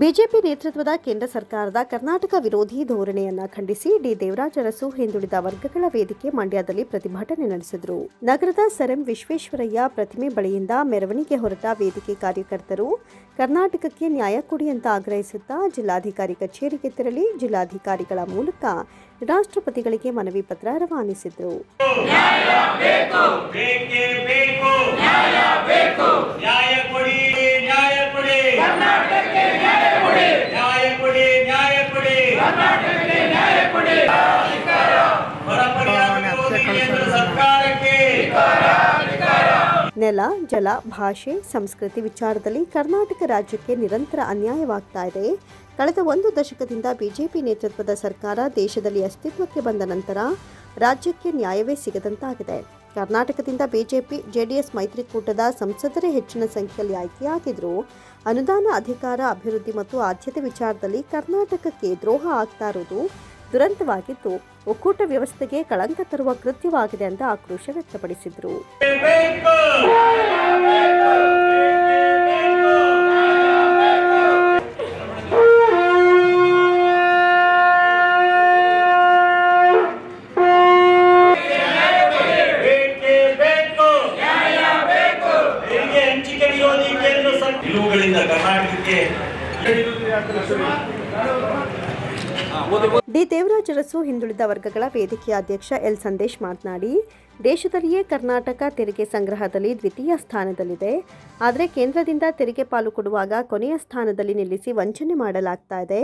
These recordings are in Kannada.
ಬಿಜೆಪಿ ನೇತೃತ್ವದ ಕೇಂದ್ರ ಸರ್ಕಾರದ ಕರ್ನಾಟಕ ವಿರೋಧಿ ಧೋರಣೆಯನ್ನ ಖಂಡಿಸಿ ಡಿ ದೇವರಾಜ ಅರಸು ಹಿಂದುಳಿದ ವರ್ಗಗಳ ವೇದಿಕೆ ಮಂಡ್ಯದಲ್ಲಿ ಪ್ರತಿಭಟನೆ ನಡೆಸಿದರು. ನಗರದ ಸರ್ ಎಂ ವಿಶ್ವೇಶ್ವರಯ್ಯ ಪ್ರತಿಮೆ ಬಳಿಯಿಂದ ಮೆರವಣಿಗೆ ಹೊರಟ ವೇದಿಕೆ ಕಾರ್ಯಕರ್ತರು ಕರ್ನಾಟಕಕ್ಕೆ ನ್ಯಾಯ ಕೊಡಿ ಅಂತ ಆಗ್ರಹಿಸುತ್ತಾ ಜಿಲ್ಲಾಧಿಕಾರಿ ಕಚೇರಿಗೆ ತೆರಳಿ ಜಿಲ್ಲಾಧಿಕಾರಿಗಳ ಮೂಲಕ ರಾಷ್ಟ್ರಪತಿಗಳಿಗೆ ಮನವಿ ಪತ್ರ ರವಾನಿಸಿದರು. ಬೇಕೇ ಬೇಕು ನ್ಯಾಯ ಬೇಕು ನ್ಯಾಯ ಕೊಡಿ ನ್ಯಾಯ ಕೊಡಿ ಕರ್ನಾಟಕಕ್ಕೆ ನ್ಯಾಯ ಕೊಡಿ ನ್ಯಾಯ ಕೊಡಿ ನ್ಯಾಯ ಕೊಡಿ ಕರ್ನಾಟಕಕ್ಕೆ ನ್ಯಾಯ ಕೊಡಿ ಬರಪಡಿಯಾಗಬೇಕು ಕೇಂದ್ರ ಸರ್ಕಾರಕ್ಕೆ ನೆಲ, ಜಲ, ಭಾಷೆ, ಸಂಸ್ಕೃತಿ ವಿಚಾರದಲ್ಲಿ ಕರ್ನಾಟಕ ರಾಜ್ಯಕ್ಕೆ ನಿರಂತರ ಅನ್ಯಾಯವಾಗ್ತಾ ಇದೆ. ಕಳೆದ ಒಂದು ದಶಕದಿಂದ ಬಿಜೆಪಿ ನೇತೃತ್ವದ ಸರ್ಕಾರ ದೇಶದಲ್ಲಿ ಅಸ್ತಿತ್ವಕ್ಕೆ ಬಂದ ನಂತರ ರಾಜ್ಯಕ್ಕೆ ನ್ಯಾಯವೇ ಸಿಗದಂತಾಗಿದೆ. ಕರ್ನಾಟಕದಿಂದ ಬಿಜೆಪಿ, ಜೆಡಿಎಸ್ ಮೈತ್ರಿಕೂಟದ ಸಂಸದರೇ ಹೆಚ್ಚಿನ ಸಂಖ್ಯೆಯಲ್ಲಿ ಆಯ್ಕೆಯಾಗಿದ್ದರೂ ಅನುದಾನ ಅಧಿಕಾರ, ಅಭಿವೃದ್ಧಿ ಮತ್ತು ಆದ್ಯತೆ ವಿಚಾರದಲ್ಲಿ ಕರ್ನಾಟಕಕ್ಕೆ ದ್ರೋಹ ಆಗ್ತಾ ಇರುವುದು ದುರಂತವಾಗಿದ್ದು ಒಕ್ಕೂಟ ವ್ಯವಸ್ಥೆಗೆ ಕಳಂಕ ತರುವ ಕೃತ್ಯವಾಗಿದೆ ಅಂತ ಆಕ್ರೋಶ ವ್ಯಕ್ತಪಡಿಸಿದರು. ಕರ್ನಾಟಕಕ್ಕೆ ಡಿ ದೇವರಾಜ ಅರಸು ಹಿಂದುಳಿದ ವರ್ಗಗಳ ವೇದಿಕೆಯ ಅಧ್ಯಕ್ಷ ಎಲ್ ಸಂದೇಶ್ ಮಾತನಾಡಿ, ದೇಶದಲ್ಲಿಯೇ ಕರ್ನಾಟಕ ತೆರಿಗೆ ಸಂಗ್ರಹದಲ್ಲಿ ದ್ವಿತೀಯ ಸ್ಥಾನದಲ್ಲಿದೆ. ಆದರೆ ಕೇಂದ್ರದಿಂದ ತೆರಿಗೆ ಪಾಲು ಕೊಡುವಾಗ ಕೊನೆಯ ಸ್ಥಾನದಲ್ಲಿ ನಿಲ್ಲಿಸಿ ವಂಚನೆ ಮಾಡಲಾಗ್ತಾ ಇದೆ.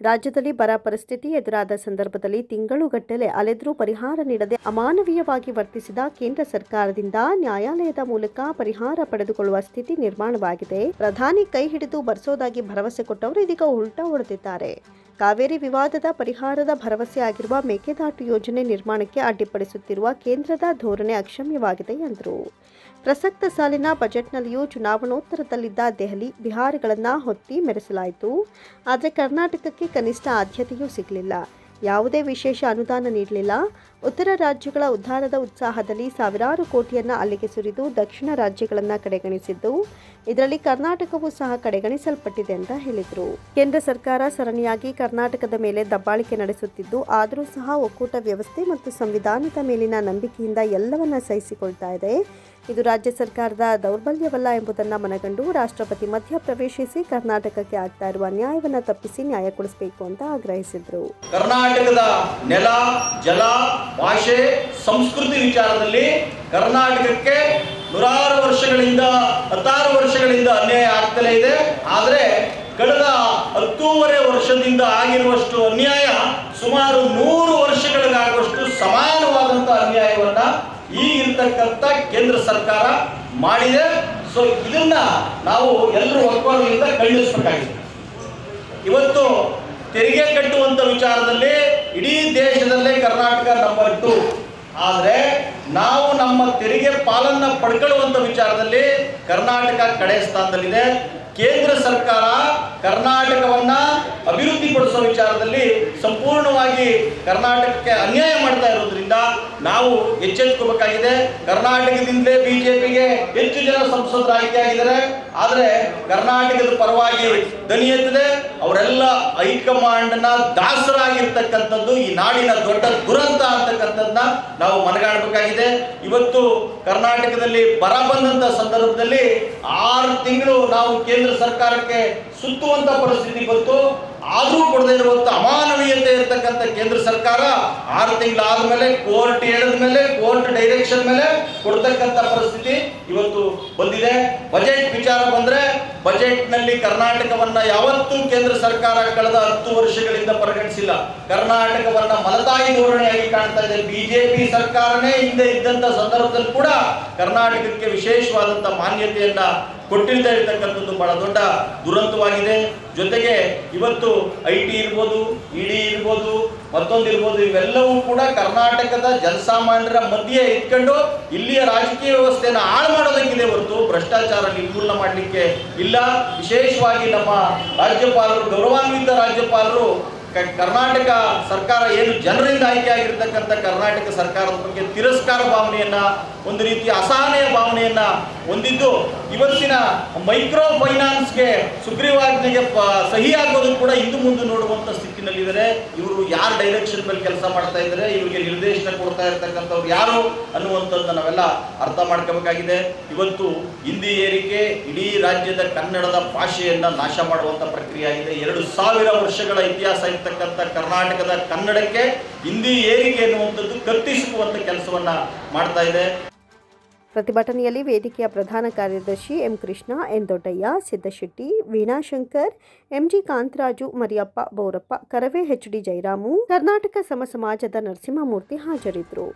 ರಾಜ್ಯದಲ್ಲಿ ಬರ ಪರಿಸ್ಥಿತಿ ಎದುರಾದ ಸಂದರ್ಭದಲ್ಲಿ ತಿಂಗಳುಗಟ್ಟಲೆ ಅಲೆದರೂ ಪರಿಹಾರ ನೀಡದೆ ಅಮಾನವೀಯವಾಗಿ ವರ್ತಿಸಿದ ಕೇಂದ್ರ ಸರ್ಕಾರದಿಂದ ನ್ಯಾಯಾಲಯದ ಮೂಲಕ ಪರಿಹಾರ ಪಡೆದುಕೊಳ್ಳುವ ಸ್ಥಿತಿ ನಿರ್ಮಾಣವಾಗಿದೆ. ಪ್ರಧಾನಿ ಕೈ ಹಿಡಿದು ಬರ್ಸೋದಾಗಿ ಭರವಸೆ ಕೊಟ್ಟವರು ಇದೀಗ ಉಲ್ಟಾ ಹೊಡೆದಿದ್ದಾರೆ. ಕಾವೇರಿ ವಿವಾದದ ಪರಿಹಾರದ ಭರವಸೆ ಆಗಿರುವ ಮೇಕೆದಾಟು ಯೋಜನೆ ನಿರ್ಮಾಣಕ್ಕೆ ಅಡ್ಡಿಪಡಿಸುತ್ತಿರುವ ಕೇಂದ್ರದ ಧೋರಣೆ ಅಕ್ಷಮ್ಯವಾಗಿದೆ ಎಂದರು. ಪ್ರಸಕ್ತ ಸಾಲಿನ ಬಜೆಟ್ನಲ್ಲಿಯೂ ಚುನಾವಣೋತ್ತರದಲ್ಲಿದ್ದ ದೆಹಲಿ ಬಿಹಾರಗಳನ್ನು ಹೊತ್ತಿ ಮೆರೆಸಲಾಯಿತು. ಆದರೆ ಕರ್ನಾಟಕಕ್ಕೆ ಕನಿಷ್ಠ ಆದ್ಯತೆಯೂ ಸಿಗಲಿಲ್ಲ. ಯಾವುದೇ ವಿಶೇಷ ಅನುದಾನ ನೀಡಲಿಲ್ಲ. ಉತ್ತರ ರಾಜ್ಯಗಳ ಉದ್ಧಾರದ ಉತ್ಸಾಹದಲ್ಲಿ ಸಾವಿರಾರು ಕೋಟಿಯನ್ನು ಅಲ್ಲಿಗೆ ಸುರಿದು ದಕ್ಷಿಣ ರಾಜ್ಯಗಳನ್ನು ಕಡೆಗಣಿಸಿದ್ದು, ಇದರಲ್ಲಿ ಕರ್ನಾಟಕವೂ ಸಹ ಕಡೆಗಣಿಸಲ್ಪಟ್ಟಿದೆ ಅಂತ ಹೇಳಿದರು. ಕೇಂದ್ರ ಸರ್ಕಾರ ಸರಣಿಯಾಗಿ ಕರ್ನಾಟಕದ ಮೇಲೆ ದಬ್ಬಾಳಿಕೆ ನಡೆಸುತ್ತಿದ್ದು, ಆದರೂ ಸಹ ಒಕ್ಕೂಟ ವ್ಯವಸ್ಥೆ ಮತ್ತು ಸಂವಿಧಾನದ ಮೇಲಿನ ನಂಬಿಕೆಯಿಂದ ಎಲ್ಲವನ್ನ ಸಹಿಸಿಕೊಳ್ತಾ ಇದೆ. ಇದು ರಾಜ್ಯ ಸರ್ಕಾರದ ದೌರ್ಬಲ್ಯವಲ್ಲ ಎಂಬುದನ್ನು ಮನಗಂಡು ರಾಷ್ಟ್ರಪತಿ ಮಧ್ಯ ಪ್ರವೇಶಿಸಿ ಕರ್ನಾಟಕಕ್ಕೆ ಆಗ್ತಾ ಇರುವ ನ್ಯಾಯವನ್ನು ತಪ್ಪಿಸಿ ನ್ಯಾಯ ಕೊಡಿಸಬೇಕು ಅಂತ ಆಗ್ರಹಿಸಿದರು. ಕರ್ನಾಟಕದ ನೆಲ, ಜಲ ಭಾಷೆ ಸಂಸ್ಕೃತಿ ವಿಚಾರದಲ್ಲಿ ಕರ್ನಾಟಕಕ್ಕೆ ನೂರಾರು ವರ್ಷಗಳಿಂದ, ಹತ್ತಾರು ವರ್ಷಗಳಿಂದ ಅನ್ಯಾಯ ಆಗ್ತಲೇ ಇದೆ. ಆದರೆ ಕಳೆದ ಹತ್ತೂವರೆ ವರ್ಷದಿಂದ ಆಗಿರುವಷ್ಟು ಅನ್ಯಾಯ ಸುಮಾರು ನೂರು ವರ್ಷಗಳಿಗಾಗುವಷ್ಟು ಸಮಾನವಾದಂಥ ಅನ್ಯಾಯವನ್ನ ಈಗಿರ್ತಕ್ಕಂಥ ಕೇಂದ್ರ ಸರ್ಕಾರ ಮಾಡಿದೆ. ಸೊ ಇದನ್ನ ನಾವು ಎಲ್ಲರೂ ಒಕ್ಕೊರಲಿಂದ ಖಂಡಿಸಬೇಕಾಗಿದೆ. ಇವತ್ತು ತೆರಿಗೆ ಕಟ್ಟುವಂತ ವಿಚಾರದಲ್ಲಿ ಇಡೀ ದೇಶದಲ್ಲೇ ಕರ್ನಾಟಕ ನಂಬರ್ ಟು ಆದರೆ ನಾವು ನಮ್ಮ ತೆರಿಗೆ ಪಾಲನ್ನ ಪಡ್ಕೊಳ್ಳುವಂಥ ವಿಚಾರದಲ್ಲಿ ಕರ್ನಾಟಕ ಕಡೆ ಸ್ಥಾನದಲ್ಲಿದೆ. ಕೇಂದ್ರ ಸರ್ಕಾರ ಕರ್ನಾಟಕವನ್ನ ಅಭಿವೃದ್ಧಿಪಡಿಸುವ ವಿಚಾರದಲ್ಲಿ ಸಂಪೂರ್ಣವಾಗಿ ಕರ್ನಾಟಕಕ್ಕೆ ಅನ್ಯಾಯ ಮಾಡ್ತಾ ಇರೋದ್ರಿಂದ ನಾವು ಎಚ್ಚೆತ್ಕೋಬೇಕಾಗಿದೆ. ಕರ್ನಾಟಕದಿಂದಲೇ ಬಿಜೆಪಿಗೆ ಹೆಚ್ಚು ಜನ ಸಂಸದರು ಆಯ್ಕೆಯಾಗಿದ್ದಾರೆ. ಆದರೆ ಕರ್ನಾಟಕದ ಪರವಾಗಿ ದನಿ ಎತ್ತದೆ. ಅವರೆಲ್ಲ ಹೈಕಮಾಂಡ್ನ ದಾಸರಾಗಿರ್ತಕ್ಕಂಥದ್ದು ಈ ನಾಡಿನ ದೊಡ್ಡ ದುರಂತ ಅಂತಕ್ಕಂಥದ್ದನ್ನ ನಾವು ಮನಗಾಣಬೇಕಾಗಿದೆ. ಇವತ್ತು ಕರ್ನಾಟಕದಲ್ಲಿ ಬರ ಬಂದಂತ ಸಂದರ್ಭದಲ್ಲಿ ಆರು ತಿಂಗಳು ನಾವು ಕೇಂದ್ರ ಸರ್ಕಾರಕ್ಕೆ ಸುತ್ತುವಂತ ಪರಿಸ್ಥಿತಿ ಬಂತು, ಆದರೂ ಕೊಡದೇ ಇರುವಂತ ಅಮಾನವೀಯತೆ ಇರತಕ್ಕಂಥ ಕೇಂದ್ರ ಸರ್ಕಾರ ಆರು ತಿಂಗಳಾದ ಮೇಲೆ ಕೋರ್ಟ್ ಹೇಳಿದ ಮೇಲೆ ಕೋರ್ಟ್ ಡೈರೆಕ್ಷನ್ ಮೇಲೆ ಕೊಡ್ತಕ್ಕಂಥ ಪರಿಸ್ಥಿತಿ ಇವತ್ತು ಬಂದಿದೆ. ಬಜೆಟ್ ವಿಚಾರ ಬಂದ್ರೆ ಬಜೆಟ್ನಲ್ಲಿ ಕರ್ನಾಟಕವನ್ನ ಯಾವತ್ತೂ ಕೇಂದ್ರ ಸರ್ಕಾರ ಕಳೆದ ಹತ್ತು ವರ್ಷಗಳಿಂದ ಪರಿಗಣಿಸಿಲ್ಲ. ಕರ್ನಾಟಕವನ್ನ ಮಲತಾಯಿ ಧೋರಣೆಯಾಗಿ ಕಾಣ್ತಾ ಇದೆ. ಬಿಜೆಪಿ ಸರ್ಕಾರನೇ ಹಿಂದೆ ಇದ್ದಂತ ಸಂದರ್ಭದಲ್ಲಿ ಕೂಡ ಕರ್ನಾಟಕಕ್ಕೆ ವಿಶೇಷವಾದಂಥ ಮಾನ್ಯತೆಯನ್ನ ಕೊಟ್ಟಿರ್ತಾ ಇರತಕ್ಕಂಥದ್ದು ಬಹಳ ದೊಡ್ಡ ದುರಂತವಾಗಿದೆ. ಜೊತೆಗೆ ಇವತ್ತು ಐ ಟಿ ಇರ್ಬೋದು, ಇಡಿ ಇರ್ಬೋದು, ಮತ್ತೊಂದು ಇರ್ಬೋದು, ಇವೆಲ್ಲವೂ ಕೂಡ ಕರ್ನಾಟಕದ ಜನಸಾಮಾನ್ಯರ ಮಧ್ಯೆ ಇಟ್ಕೊಂಡು ಇಲ್ಲಿಯ ರಾಜಕೀಯ ವ್ಯವಸ್ಥೆಯನ್ನು ಹಾಳು ಮಾಡೋದಕ್ಕಿದೆ ಹೊರತು ಭ್ರಷ್ಟಾಚಾರ ನಿರ್ಮೂಲನೆ ಮಾಡಲಿಕ್ಕೆ ಇಲ್ಲ. ವಿಶೇಷವಾಗಿ ನಮ್ಮ ರಾಜ್ಯಪಾಲರು, ಗೌರವಾನ್ವಿತ ರಾಜ್ಯಪಾಲರು ಕರ್ನಾಟಕ ಸರ್ಕಾರ ಏನು ಜನರಿಂದ ಆಯ್ಕೆ ಆಗಿರ್ತಕ್ಕಂಥ ಕರ್ನಾಟಕ ಸರ್ಕಾರದ ಬಗ್ಗೆ ತಿರಸ್ಕಾರ ಭಾವನೆಯನ್ನ ಒಂದು ರೀತಿಯ ಅಸಹನೆಯ ಭಾವನೆಯನ್ನ ಹೊಂದಿದ್ದು ಇವತ್ತಿನ ಮೈಕ್ರೋ ಫೈನಾನ್ಸ್ಗೆ ಸುಗ್ರೀವಾಜ್ಞೆಗೆ ಸಹಿ ಆಗೋದು ಕೂಡ ಇಂದು ಮುಂದೆ ನೋಡುವಂತ ಸ್ಥಿತಿನಲ್ಲಿದ್ದಾರೆ. ಇವರು ಯಾರ ಡೈರೆಕ್ಷನ್ ಮೇಲೆ ಕೆಲಸ ಮಾಡ್ತಾ ಇದ್ದಾರೆ, ಇವರಿಗೆ ನಿರ್ದೇಶನ ಕೊಡ್ತಾ ಇರ್ತಕ್ಕಂಥವ್ರು ಯಾರು ಅನ್ನುವಂಥದ್ದು ನಾವೆಲ್ಲ ಅರ್ಥ ಮಾಡ್ಕೋಬೇಕಾಗಿದೆ. ಇವತ್ತು ಹಿಂದಿ ಏರಿಕೆ, ಇಡೀ ರಾಜ್ಯದ ಕನ್ನಡದ ಭಾಷೆಯನ್ನ ನಾಶ ಮಾಡುವಂತ ಪ್ರಕ್ರಿಯೆ ಆಗಿದೆ. ಎರಡು ಸಾವಿರ ವರ್ಷಗಳ ಇತಿಹಾಸ ಇರ್ತಕ್ಕಂಥ ಕರ್ನಾಟಕದ ಕನ್ನಡಕ್ಕೆ ಹಿಂದಿ ಏರಿಕೆ ಎನ್ನುವಂಥದ್ದು ಕತ್ತಿಸುವಂತ ಕೆಲಸವನ್ನ ಮಾಡ್ತಾ ಇದೆ. ಪ್ರತಿಭಟನೆಯಲ್ಲಿ ವೇದಿಕೆಯ ಪ್ರಧಾನ ಕಾರ್ಯದರ್ಶಿ M Krishna, N Doddayya, Siddashetti Veenashankar MG Kantharaju, Mariyappa Borappa, Karave H D Jayaramu Karnataka ಸಮ ಸಮಾಜದ ನರಸಿಂಹಮೂರ್ತಿ ಹಾಜರಿದ್ದರು.